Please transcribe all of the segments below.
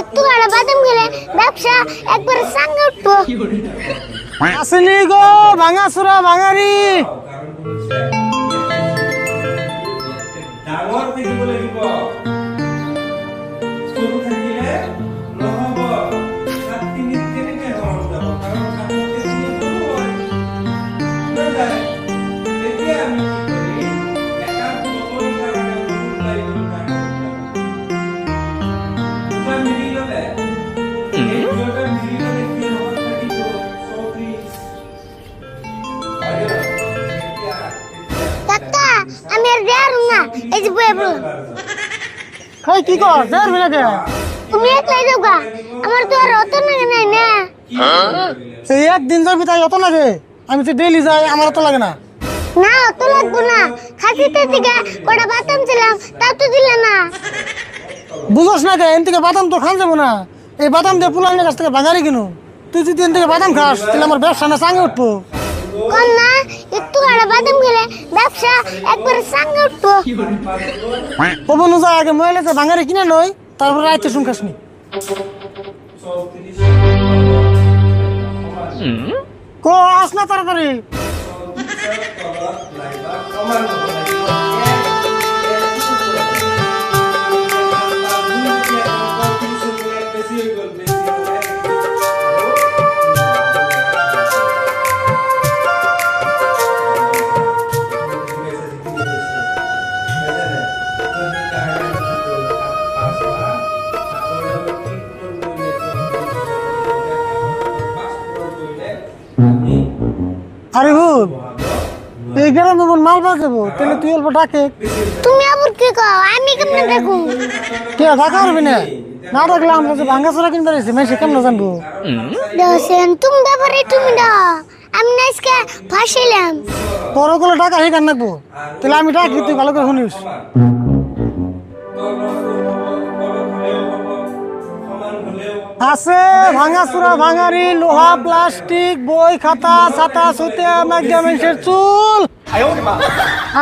একটু আড়া বাদাম গেলে ব্যবসা একবারে সাঙ্গে উঠবো। আসেনি গো ভাঙাচুরা ভাঙারি। ডাঙর দেখিব বলে সৰু আমি আর দেয়ারু না এই যে বয়ে বলো কই কি কর? দেড় মিনিটে তুমি একলাই যাওগা আমার তো আর অত না নাই না। সেই একদিন যাবি তাই অত লাগে? আমি তো ডেইলি যাই আমার অত লাগে না। না অত লাগবো না। খাসিতে থেকে কটা বাদাম ছিলাম তাও তো দিলে না। বুঝোস না কে এন থেকে বাদাম তো খান যাব না। এই বাদাম দিয়ে পুলানের কাছ থেকে ভাঙারি কিনু। তুই যদি এন থেকে বাদাম খাস তাহলে আমার ব্যবসা না চাঙে উঠবো। কম না একটু আড়া বাদাম খেলে ব্যবসা একবারে সাঙ্গে উঠবো। কব যা আগে মহিলাতে ভাঙারি কিনে লই, তারপর রাইতে শুন খাসনি চৌত্ৰিছ কো, আস না তাড়াতাড়ি। আরে ভুল এই গ্রামে মন মাল পাকাবো তাহলে তুই অল্প ডাকে। তুমি আবার কি কও? আমি কেমনে দেখুন কে ডাকা পারবি না? না ডাকলে আমরা যে ভাঙ্গা চোরা কিনতে পারিছি মেসে কেমন জানব? দেখছেন তুমি ব্যাপারে তুমি দাও। আমি না আজকে ফাঁসিলাম তোর ওগুলো টাকা হে কান রাখব তাহলে আমি ডাকি তুই ভালো করে শুনিস। আছে ভাঙা চুরা ভাঙারি লোহা প্লাস্টিক বই খাতা ছাতা সুতে ম্যাগডামেন্সের চুল।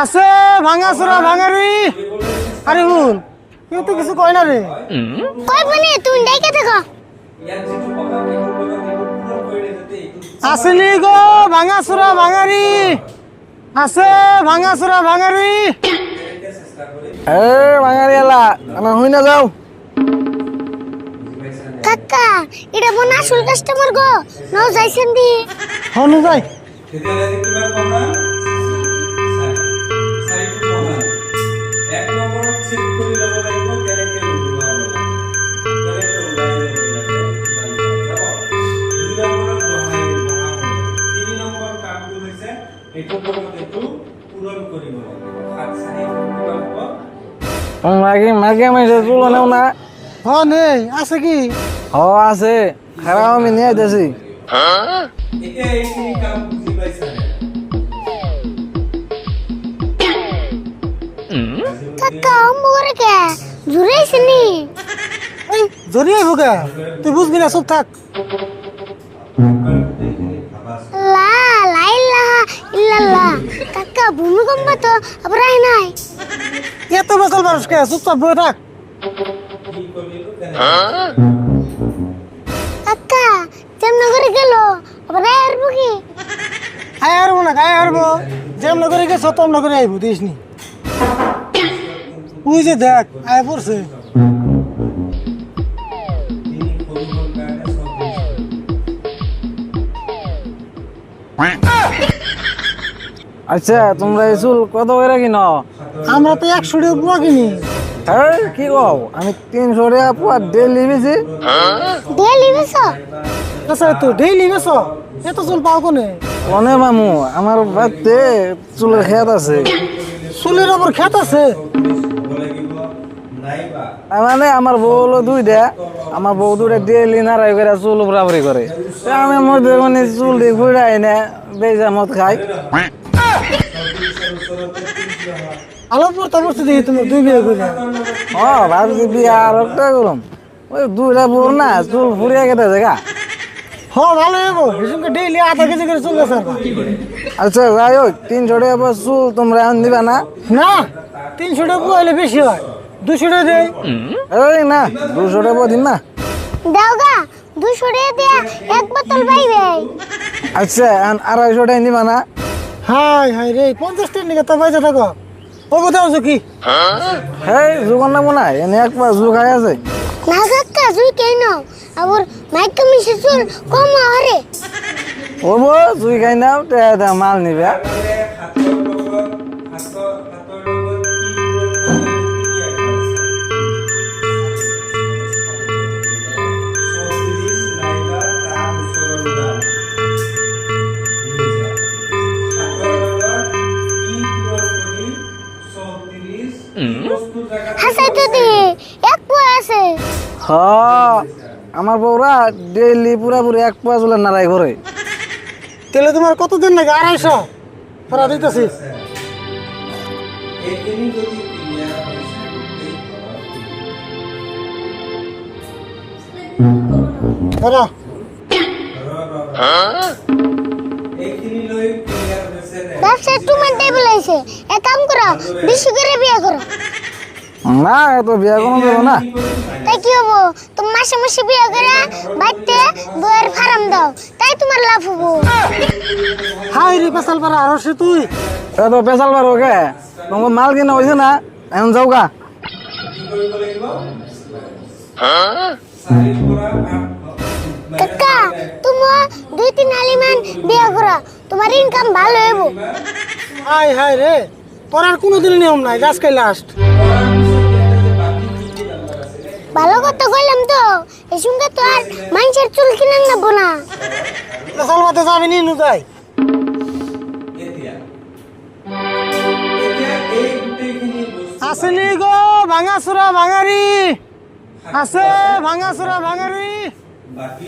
আছে ভাঙা চুরা ভাঙারি আরে হুল কেউ তো কিছু কয় না রে। কই বনে তুমি দেখে থাকো? আসেনি গো ভাঙা চুরা ভাঙারি আছে ভাঙা চুরা ভাঙারি এ বাঙালি এলা আমার হই না যাও। কাকা এটা বোন আসল কাস্টমার গো। নাও যাইছেন দি হনু ওলাই ল'ব লাগে মাকে মাকে মাইছে চুল না। হ নেই আছে কি? হ আছে। খারাপ আমি নিয়ে আইতেছি। কাকা মোরে কে? তুই বুঝবি না চুপ থাক। লা লা ইলাহা ইল্লাল্লাহ। কাকা ভূমিকম্প তো আবার আই নাই। এত বেসাল মানুষকে চুপচাপ বয়ে থাক। কি না গায়ে হারবো যেমন করে গেছো তেমন করে আইবো দিস নি। তুই যে দেখ আয় পড়ছে। আচ্ছা তোমরা এই চুল কত করে কিনো? আমরা তো একশো টাকা পুরো কিনি। হ্যাঁ কি কও? আমি তিনশো টাকা পুয়া ডেলি বেশি ডেলি বেসো আচ্ছা তো ডেইলি বেছো এত চুল পাও কোনে? মনে মামু আমার বাড়িতে চুলের খেত আছে। চুলের ওপর খেত আছে। মানে আমার বউ হলো দুইটা আমার বউ দুইটা ডেলি নাড়াই করে চুল বরাবরি করে। আমি মধ্যে মানে চুল দিয়ে ঘুরাই না বেজা মত খাই। আলো পড়তে পড়তে দেখি তুমি দুই বিয়ে করে ও ভাবছি বিয়া আর একটা করুম। ওই দুইটা বোর না চুল ফুরিয়ে গেছে জায়গা হ ভালো হইব। হিসুমকে ডেইলি আধা কেজি করে চুল গেছে আচ্ছা যাই হোক তিনশো টাকা চুল তোমরা এখন দিবা না? না তিনশো টাকা হলে বেশি হয়। দুশো টাকা দেই। এই না দুশো টাকা দিন না। দাও গা দুশো টাকা দিয়া এক বোতল পাইবে আচ্ছা এখন আড়াইশো টাকা নিবা না? হাই হাই রে পঞ্চাশ টাকা নিকে তো পয়সা থাকো। ও আছো কি? হেই জোগান লাগবো না এনে এক পা আছে। না কাকা জুই কেন আবার মাইকা মিশে চুল কম আরে ও বো জুই খাই নাও তে তে মাল নিবে। আমার বউরা ডেইলি পুরাপুরি এক পা চুলের নাড়াই করে। তাহলে তোমার কতদিন লাগে? আড়াইশো? তোরা দিতেছি। ধরো। ব্যবসা টু মান টেবিল এক কাম করো বেশি করে বিয়ে করো। না এত বিয়া কোনো দেবো না। তাই কি হব? তুমি মাসে মাসে বিয়ে করে বাড়িতে বইয়ের ফার্ম দাও তাই তোমার লাভ হব। হাই রে পেশাল পারা আর সে তুই? এত পেশাল বার ওকে। তোমার মাল কিনা হয়েছে না এখন যাও গা। কি কাকা তুমি দুই তিন আলিমান বিয়ে করো তোমার ইনকাম ভালো হইব। হাই হাই রে তোর আর কোনোদিন নিয়ম নাই গাছ খাই লাস্ট ভালো কথা কইলাম তো, এই সঙ্গে তো আর মানুষের চুল কিনে নেব না পেশাল পাতে যাবি নি নুদাই এতিয়া এতিয়া এই আসেনি গো ভাঙাচুরা ভাঙারি। আছে ভাঙাচুরা ভাঙারি। বাকী